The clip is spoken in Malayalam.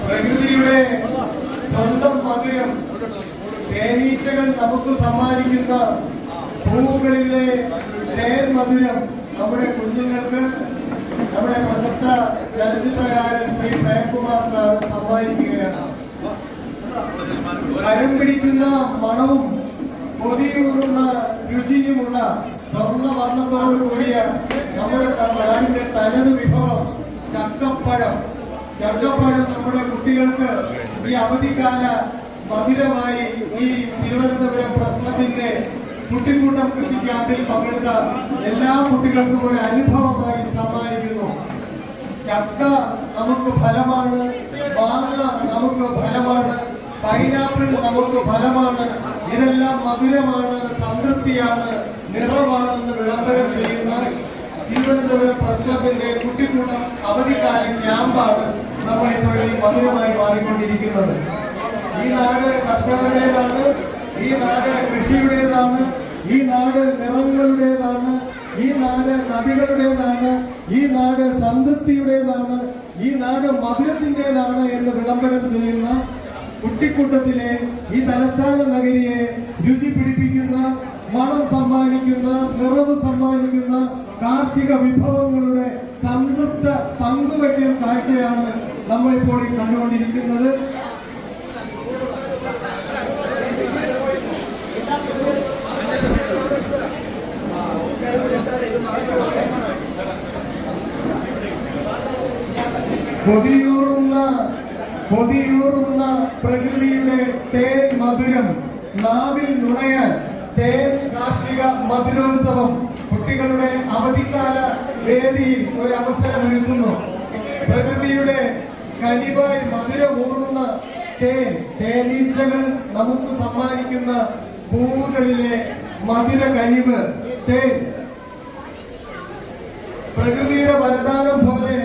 പ്രകൃതിയുടെ സ്വന്തം മധുരം തേനീച്ചകൾ നമുക്ക് സമ്മാനിക്കുന്ന പൂവുകളിലെ തേൻ മധുരം നമ്മുടെ കുഞ്ഞുങ്ങൾക്ക് നമ്മുടെ പ്രശസ്ത ചലച്ചിത്രകാരൻ ശ്രീ പ്രേംകുമാർ സാർ സമ്മാനിക്കുകയാണ്. കരം പിടിക്കുന്ന മണവും കൊതിയൂറുന്ന രുചിയുമുള്ള സ്വർണവർണത്തോടു കൂടിയ നമ്മുടെ നാടിന്റെ തനത് വിഭവം ചക്കപ്പഴം. ചക്കപ്പഴം നമ്മുടെ കുട്ടികൾക്ക് ഈ അവധിക്കാല മധുരമായി ഈ തിരുവനന്തപുരം പ്രശ്നത്തിന്റെ കുട്ടിക്കൂട്ടം കൃഷി ക്യാമ്പിൽ പങ്കെടുത്ത എല്ലാ കുട്ടികൾക്കും ഒരു അനുഭവമായി സമ്മാനിക്കുന്നു. ചക്ക നമുക്ക് ഫലമാണ് മാങ്ങ നമുക്ക് ഫലമാണ് പൈനാപ്പിൾ നമുക്ക് ഫലമാണ് ഇതെല്ലാം മധുരമാണ് സംതൃപ്തിയാണ് നിറവാണെന്ന് വിളംബരം ചെയ്യുന്ന തിരുവനന്തപുരം പ്രസ് ക്ലബിന്റെ കുട്ടിക്കൂട്ടം അവധിക്കാല ക്യാമ്പാണ് നമ്മൾ ഇപ്പോൾ മധുരമായി മാറിക്കൊണ്ടിരിക്കുന്നത്. ഈ നാട് കർഷകരുടേതാണ് ഈ നാട് കൃഷിയുടേതാണ് ഈ നാട് നിറങ്ങളുടേതാണ് ഈ നാട് നദികളുടേതാണ് ഈ നാട് സംതൃപ്തിയുടേതാണ് ഈ നാട് മധുരത്തിന്റെതാണ് എന്ന് വിളംബരം ചെയ്യുന്ന കുട്ടിക്കൂട്ടത്തിലെ ഈ തലസ്ഥാന നഗരിയെ രുചി പിടിപ്പിക്കുന്ന മണം സമ്മാനിക്കുന്ന നിറവ് സമ്മാനിക്കുന്ന കാർഷിക വിഭവങ്ങളുടെ സംതൃപ്ത പങ്കുവയ്ക്കൽ കാഴ്ചയാണ് നമ്മളിപ്പോൾ ഈ കണ്ടുകൊണ്ടിരിക്കുന്നത്. കൊതിയൂറുന്ന കൊതിയൂറുന്ന പ്രകൃതിയുടെ തേൻ മധുരം നാവിൽ നുണയാൻ തേൻ കാർഷിക മധുരോത്സവം കുട്ടികളുടെ അവധിക്കാല വേദിയിൽ ഒരു അവസരമൊരുക്കുന്നു പ്രകൃതിയുടെ കനിവായി മധുരമൂറുന്ന തേൻ തേനീച്ചകൾ നമുക്ക് സമ്മാനിക്കുന്ന പൂവുകളിലെ മധുര കനിവ് തേൻ. പ്രകൃതിയുടെ വരദാനം പോലെ